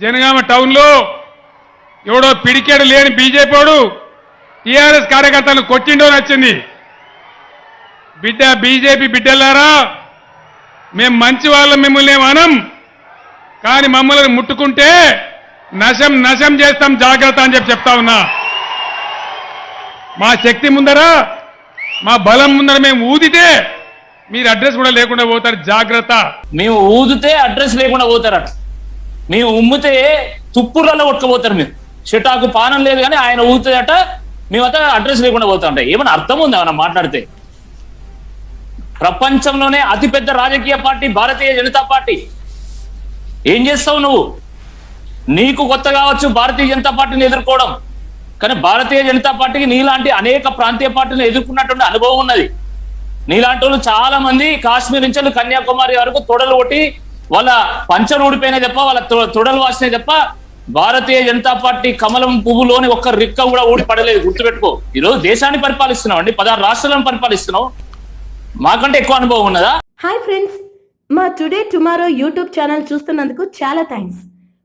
జనగామ టౌన్లో ఎవడో పిడికేడు లేని బీజేపీ వాడు టీఆర్ఎస్ కార్యకర్తలను కొట్టిండో నచ్చింది బిడ్డ బీజేపీ బిడ్డలారా మేము మంచి వాళ్ళం మిమ్మల్ని మనం కానీ మమ్మల్ని ముట్టుకుంటే నశం నశం చేస్తాం జాగ్రత్త అని చెప్పి చెప్తా ఉన్నా. మా శక్తి ముందర మా బలం ముందర మేము ఊదితే మీరు అడ్రస్ కూడా లేకుండా పోతారు జాగ్రత్త. మేము ఊదితే అడ్రస్ లేకుండా పోతారట. మేము ఉమ్మితే తుప్పులలో కొట్టుకుపోతారు మీరు. షటాకు పానం లేదు కానీ ఆయన ఊగుతాయట మేమంతా అడ్రస్ లేకుండా పోతాంటే ఏమైనా అర్థం ఉంది ఏమన్నా మాట్లాడితే? ప్రపంచంలోనే అతిపెద్ద రాజకీయ పార్టీ భారతీయ జనతా పార్టీ. ఏం చేస్తావు నువ్వు? నీకు కొత్త కావచ్చు భారతీయ జనతా పార్టీని ఎదుర్కోవడం. కానీ భారతీయ జనతా పార్టీకి నీలాంటి అనేక ప్రాంతీయ పార్టీలను ఎదుర్కొన్నటువంటి అనుభవం ఉన్నది. నీలాంటి వాళ్ళు చాలా మంది కాశ్మీర్ నుంచి కన్యాకుమారి వరకు తొడలు కొట్టి వాళ్ళ పంచలు ఊడిపోయినాయి తప్ప వాళ్ళ తొ- తొడలు వాసినాయి తప్ప భారతీయ జనతా పార్టీ కమలం పువ్వులోని ఒక్క రిక్క కూడా ఊడిపడలేదు గుర్తుపెట్టుకో. ఈరోజు దేశాన్ని పరిపాలిస్తున్నావు అండి పదహారు రాష్ట్రాలను పరిపాలిస్తున్నావు మాకంటే ఎక్కువ అనుభవం ఉన్నదా? Hi friends. మా టుడే టుమారో యూట్యూబ్ ఛానల్ చూస్తున్నందుకు చాలా థ్యాంక్స్.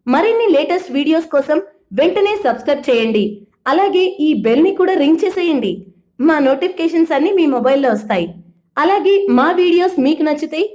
మరిన్ని లేటెస్ట్ వీడియోస్ కోసం వెంటనే సబ్స్క్రైబ్ చేయండి. అలాగే ఈ బెల్ని కూడా రింగ్ చేసేయండి. మా నోటిఫికేషన్స్ అన్ని మీ మొబైల్లో వస్తాయి. అలాగే మా వీడియోస్ మీకు నచ్చితే